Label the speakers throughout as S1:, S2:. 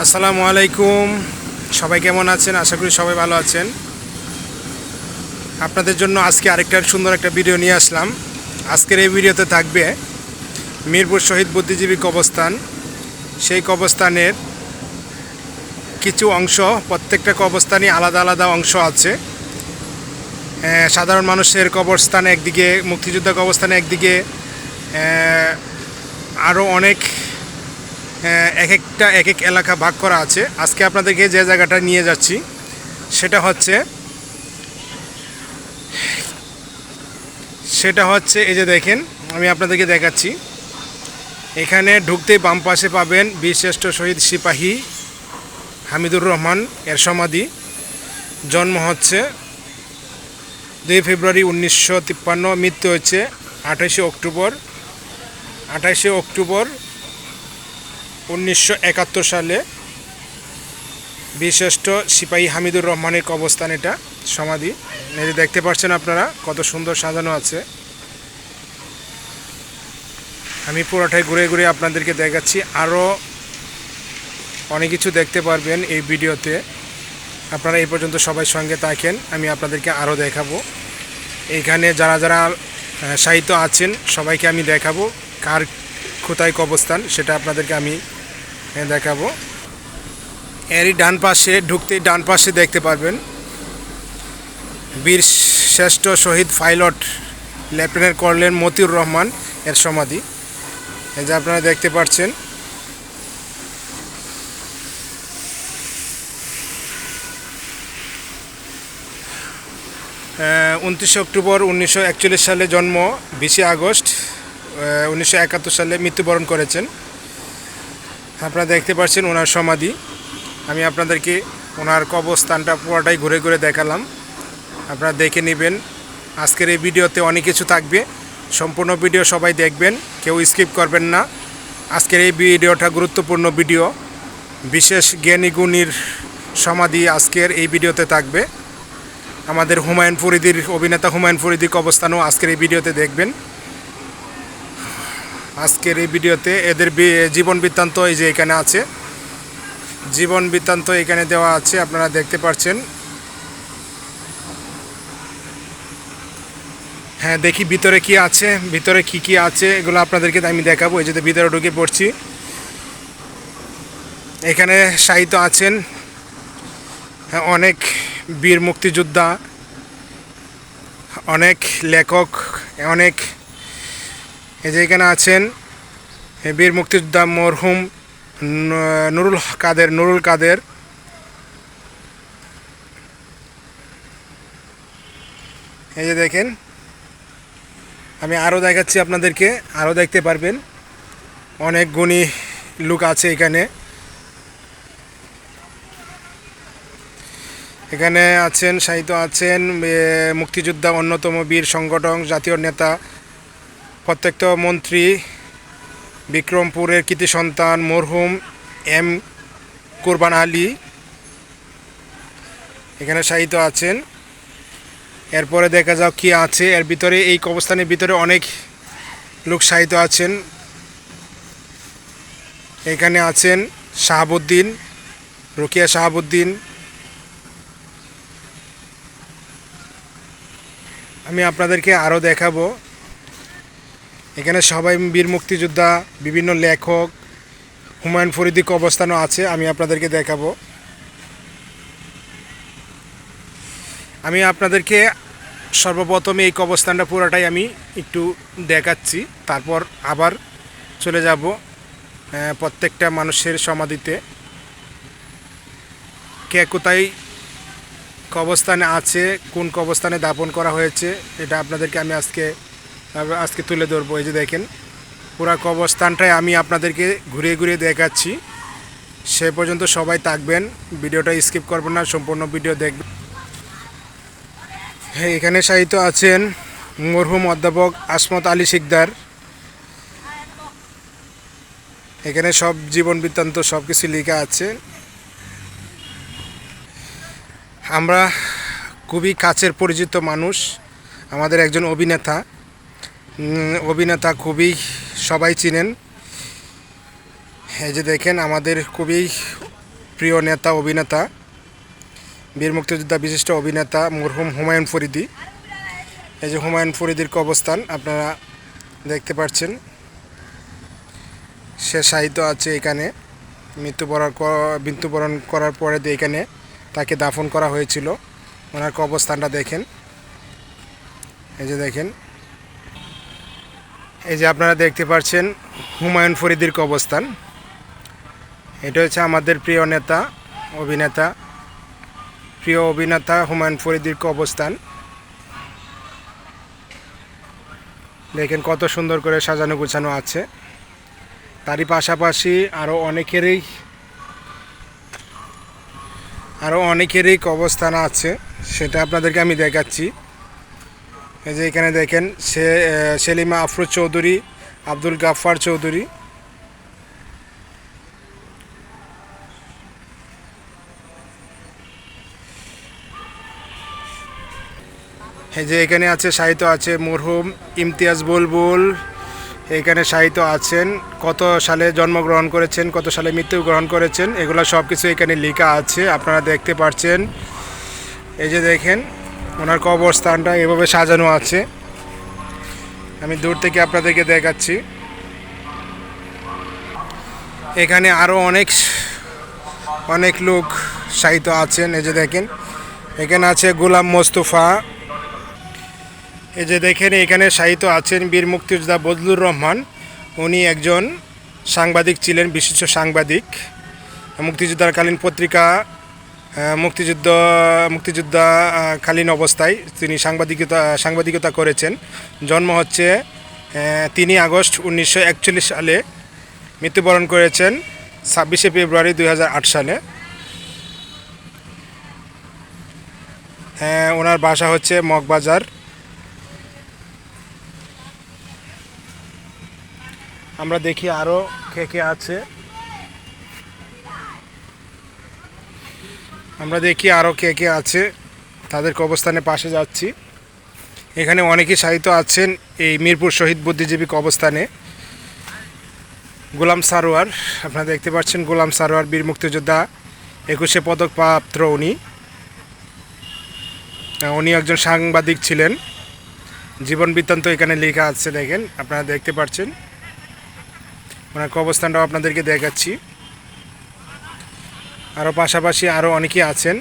S1: আসসালামু আলাইকুম। সবাই কেমন আছেন? আশা করি সবাই ভালো আছেন। আপনাদের জন্য আজকে আরেকটা সুন্দর একটা ভিডিও নিয়ে আসলাম। আজকের এই ভিডিওতে থাকবে মিরপুর শহীদ বুদ্ধিজীবী কবরস্থান। সেই কবরস্থানের কিছু অংশ, প্রত্যেকটা কবরস্থানই আলাদা আলাদা অংশ আছে। সাধারণ মানুষের কবরস্থান একদিকে, মুক্তিযোদ্ধা কবরস্থানে একদিকে আরও অনেক এক একটা, এক এক এলাকা ভাগ করা আছে। আজকে আপনাদেরকে যে জায়গাটা নিয়ে যাচ্ছি, সেটা হচ্ছে সেটা হচ্ছে এই যে দেখেন, আমি আপনাদেরকে দেখাচ্ছি। এখানে ঢুকতেই বাম পাশে পাবেন বীরশ্রেষ্ঠ শহীদ সিপাহী হামিদুর রহমান এর সমাধি। জন্ম হচ্ছে দুই ফেব্রুয়ারি উনিশশো তিপ্পান্ন, মৃত্যু হচ্ছে আঠাশে অক্টোবর। আঠাশে অক্টোবর উনিশশো একাত্তর সালে বিশিষ্ট সিপাহী হামিদুর রহমানের কবস্থান এটা, সমাধি। যে দেখতে পাচ্ছেন আপনারা, কত সুন্দর সাজানো আছে। আমি পুরোটাই ঘুরে ঘুরে আপনাদেরকে দেখাচ্ছি। আরও অনেক কিছু দেখতে পারবেন এই ভিডিওতে। আপনারা এই পর্যন্ত সবাই সঙ্গে থাকেন, আমি আপনাদেরকে আরও দেখাবো। এইখানে যারা যারা সাহিত্য আছেন, সবাইকে আমি দেখাবো। কার কোথায় কবস্থান সেটা আপনাদেরকে আমি দেখাবো। এরই ডান পাশে, ঢুকতেই ডান পাশে দেখতে পারবেন। বীর শ্রেষ্ঠ শহীদ pilot, lieutenant colonel Motiur Rahman এর সমাধি। এই যে আপনারা দেখতে পাচ্ছেন। উনত্রিশে অক্টোবর উনিশশো একচল্লিশ সালে জন্ম, বিশে আগস্ট। উনিশশো একাত্তর সালে মৃত্যুবরণ করেছেন। আপনারা দেখতে পাচ্ছেন ওনার সমাধি। আমি আপনাদেরকে ওনার কবরস্থানটা পুরোটাই ঘুরে ঘুরে দেখালাম। আপনারা দেখে নেবেন। আজকের এই ভিডিওতে অনেক কিছু থাকবে। সম্পূর্ণ ভিডিও সবাই দেখবেন। কেউ স্কিপ করবেন না। আজকের এই ভিডিওটা গুরুত্বপূর্ণ ভিডিও। বিশেষ জ্ঞানী গুণীর সমাধি আজকের এই ভিডিওতে থাকবে। আমাদের হুমায়ুন ফরিদির অভিনেতা হুমায়ুন ফরিদির অবস্থানও আজকের এই ভিডিওতে দেখবেন। আজকের এই ভিডিওতে এদের জীবন বৃত্তান্ত এই যে এখানে আছে। জীবন বৃত্তান্ত এখানে দেওয়া আছে আপনারা দেখতে পাচ্ছেন হ্যাঁ দেখি ভিতরে কি আছে ভিতরে কি কি আছে এগুলো আপনাদেরকে আমি দেখাবো। এই যে ভিতরে ঢুকে পড়ছি। এখানে সাহিত্য আছেন হ্যাঁ, অনেক বীর মুক্তিযোদ্ধা অনেক লেখক অনেক এই যে এখানে আছেন বীর মুক্তিযোদ্ধা মরহুম নুরুল কাদের নুরুল কাদের। এই যে দেখেন, আমি আরও দেখাচ্ছি আপনাদেরকে আরও দেখতে পারবেন। অনেক গুণী লোক আছে এখানে। এখানে আছেন, সাহিত্য আছেন মুক্তিযোদ্ধা অন্যতম বীর সংগঠন জাতীয় নেতা প্রত্যেকটা মন্ত্রী, বিক্রমপুরের কৃতি সন্তান মরহুম এম কোরবান আলী এখানে সাহিত্য আছেন। এরপরে দেখা যাক কি আছে। এর ভিতরে, এই কবস্থানের ভিতরে অনেক লোক সাহিত্য আছেন। এখানে আছেন শাহাবুদ্দিন, রুকিয়া শাহাবুদ্দিন। আমি আপনাদেরকে আরও দেখাবো। এখানে সবাই বীর মুক্তিযোদ্ধা, বিভিন্ন লেখক, হুমায়ুন ফরিদি অবস্থানও আছে, আমি আপনাদেরকে দেখাবো। আমি আপনাদেরকে সর্বপ্রথম এই কবরস্থানটা পুরোটাই আমি একটু দেখাচ্ছি, তারপর আবার চলে যাব প্রত্যেকটা মানুষের সমাধিতে। কে কোথায় কবরস্থানে আছে, কোন কবরস্থানে দাপন করা হয়েছে, এটা আপনাদেরকে আমি আজকে আজকে তুলে ধরবো, এই যে দেখেন, পুরা কবরস্থানটাই আমি আপনাদেরকে ঘুরিয়ে ঘুরিয়ে দেখাচ্ছি। সে পর্যন্ত সবাই থাকবেন, ভিডিওটা স্কিপ করবেন না, সম্পূর্ণ ভিডিও দেখবেন। হ্যাঁ এখানে সাহিত্য আছেন মরহুম অধ্যাপক আসমত আলী শিকদার। এখানে সব জীবন বৃত্তান্ত সব কিছু লেখা আছে। আমরা খুবই কাছের পরিচিত মানুষ, আমাদের একজন অভিনেতা। অভিনেতা খুবই সবাই চিনেন। এই যে দেখেন, আমাদের খুবই প্রিয় নেতা, অভিনেতা, বীর মুক্তিযোদ্ধা বিশিষ্ট অভিনেতা মরহুম হুমায়ুন ফরিদি। এই যে হুমায়ুন ফরিদির কবস্থান আপনারা দেখতে পাচ্ছেন। সে সাহিত্য আছে এখানে। মৃত্যুবরণ মৃত্যুবরণ করার পরে এখানে তাকে দাফন করা হয়েছিল, ওনার কবস্থানটা দেখেন। এই যে দেখেন এই যে আপনারা দেখতে পাচ্ছেন হুমায়ুন ফরিদির কবস্থান এটা হচ্ছে আমাদের প্রিয় নেতা, অভিনেতা, প্রিয় অভিনেতা হুমায়ুন ফরিদির কবস্থান দেখেন কত সুন্দর করে সাজানো গুছানো আছে। তারই পাশাপাশি আরও অনেকেরই আরও অনেকেরই কবস্থান আছে, সেটা আপনাদেরকে আমি দেখাচ্ছি। এই যে এখানে দেখেন সে সেলিমা আফরোজ চৌধুরী, আব্দুল গাফফার চৌধুরী। এই যে এখানে আছে, সাহিত্য আছে মরহুম ইমতিয়াজ বুলবুল। এখানে সাহিত্য আছেন, কত সালে জন্মগ্রহণ করেছেন, কত সালে মৃত্যুগ্রহণ করেছেন, এগুলো সব কিছু এখানে লেখা আছে, আপনারা দেখতে পাচ্ছেন এই যে দেখেন ওনার কবরস্থানটা এভাবে সাজানো আছে। আমি দূর থেকে আপনাদেরকে দেখাচ্ছি। এখানে আরও অনেক অনেক লোক সাহিত্য আছেন। এই যে দেখেন, এখানে আছে গোলাম মোস্তফা। এই যে দেখেন, এখানে সাহিত্য আছেন বীর মুক্তিযোদ্ধা বদলুর রহমান। উনি একজন সাংবাদিক ছিলেন, বিশিষ্ট সাংবাদিক। মুক্তিযোদ্ধাকালীন পত্রিকা মুক্তিযুদ্ধ মুক্তিযোদ্ধা আহ, কালীন অবস্থায় তিনি সাংবাদিকতা সাংবাদিকতা করেছেন। জন্ম হচ্ছে তিনই আগস্ট উনিশশো একচল্লিশ সালে। মৃত্যুবরণ করেছেন ছাব্বিশে ফেব্রুয়ারি দু হাজার আট সালে। ওনার বাসা হচ্ছে মগবাজার। আমরা দেখি আরও কে কে আছে। আমরা দেখি আরও কে কে আছে। তাদের কবস্থানে পাশে যাচ্ছি। এখানে অনেকেই সাহিত্য আছেন এই মিরপুর শহীদ বুদ্ধিজীবী কবস্থানে গোলাম সারোয়ার, আপনারা দেখতে পাচ্ছেন গোলাম সারোয়ার, বীর মুক্তিযোদ্ধা, একুশে পদক প্রাপ্ত উনি। উনি একজন সাংবাদিক ছিলেন। জীবন বৃত্তান্ত এখানে লেখা আছে, দেখেন, আপনারা দেখতে পাচ্ছেন। ওনার কবস্থানটাও আপনাদেরকে দেখাচ্ছি। আরও পাশাপাশি আরও অনেকেই আছেন।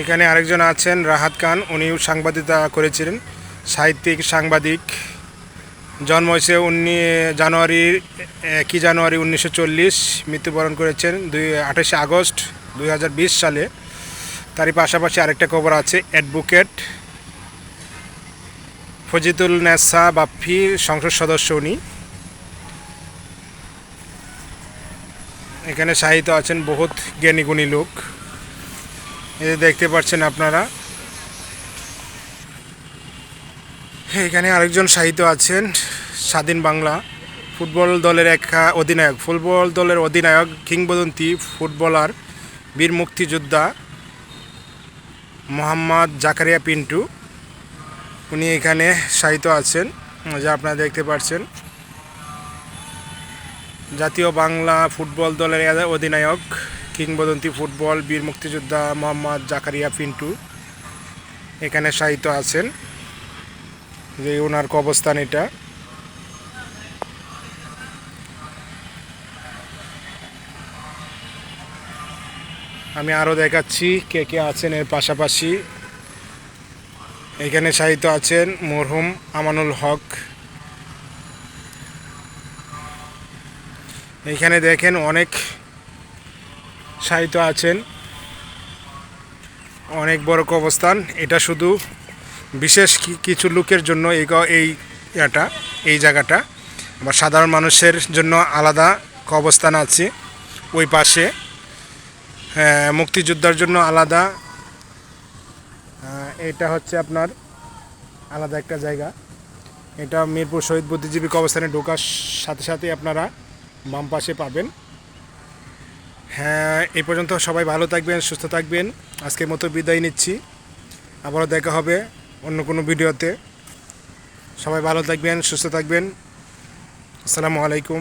S1: এখানে আরেকজন আছেন, রাহাত খান। উনিও সাংবাদিকতা করেছিলেন, সাহিত্যিক, সাংবাদিক। জন্ম হয়েছে উনি, জানুয়ারি, একই জানুয়ারি উনিশশো চল্লিশ, মৃত্যুবরণ করেছেন দুই, আঠাশে আগস্ট দু হাজার বিশ সালে। তারই পাশাপাশি আরেকটা খবর আছে, অ্যাডভোকেট ফজিতুল নেসা বাপ্পি, সংসদ সদস্য উনি। এখানে সাহিত্য আছেন বহুত জ্ঞানীগুণী লোক। এই দেখতে পাচ্ছেন আপনারা। এখানে আরেকজন সাহিত্য আছেন, স্বাধীন বাংলা ফুটবল দলের এক, অধিনায়ক। ফুটবল দলের অধিনায়ক, কিংবদন্তি ফুটবলার, বীর মুক্তিযোদ্ধা মোহাম্মদ জাকারিয়া পিন্টু। উনি এখানে সাহিত্য আছেন। যা আপনারা দেখতে পাচ্ছেন। জাতীয় বাংলা ফুটবল দলের অধিনায়ক, কিংবদন্তি ফুটবল বীর মুক্তিযোদ্ধা মোহাম্মদ জাকারিয়া পিন্টু এখানে সাহিত্য আছেন। যে ওনার কবস্থান এটা। আমি আরও দেখাচ্ছি কে কে আছেন এর পাশাপাশি। এখানে সাহিত্য আছেন মরহুম আমানুল হক। এখানে দেখেন অনেক সাহিত্য আছেন। অনেক বড় কবস্থান এটা শুধু বিশেষ কিছু লোকের জন্য এই এই এটা এই জায়গাটা। আবার সাধারণ মানুষের জন্য আলাদা কবস্থান আছে। ওই পাশে হ্যাঁ, মুক্তিযোদ্ধার জন্য আলাদা এটা হচ্ছে আপনার আলাদা একটা জায়গা। এটা মিরপুর শহীদ বুদ্ধিজীবী কবস্থানে ঢোকার সাথে সাথে আপনারা বাম পাশে পাবেন। হ্যাঁ এই পর্যন্ত সবাই ভালো থাকবেন, সুস্থ থাকবেন। আজকের মতো বিদায় নিচ্ছি। আবারও দেখা হবে অন্য কোনো ভিডিওতে। সবাই ভালো থাকবেন, সুস্থ থাকবেন। আসসালামু আলাইকুম।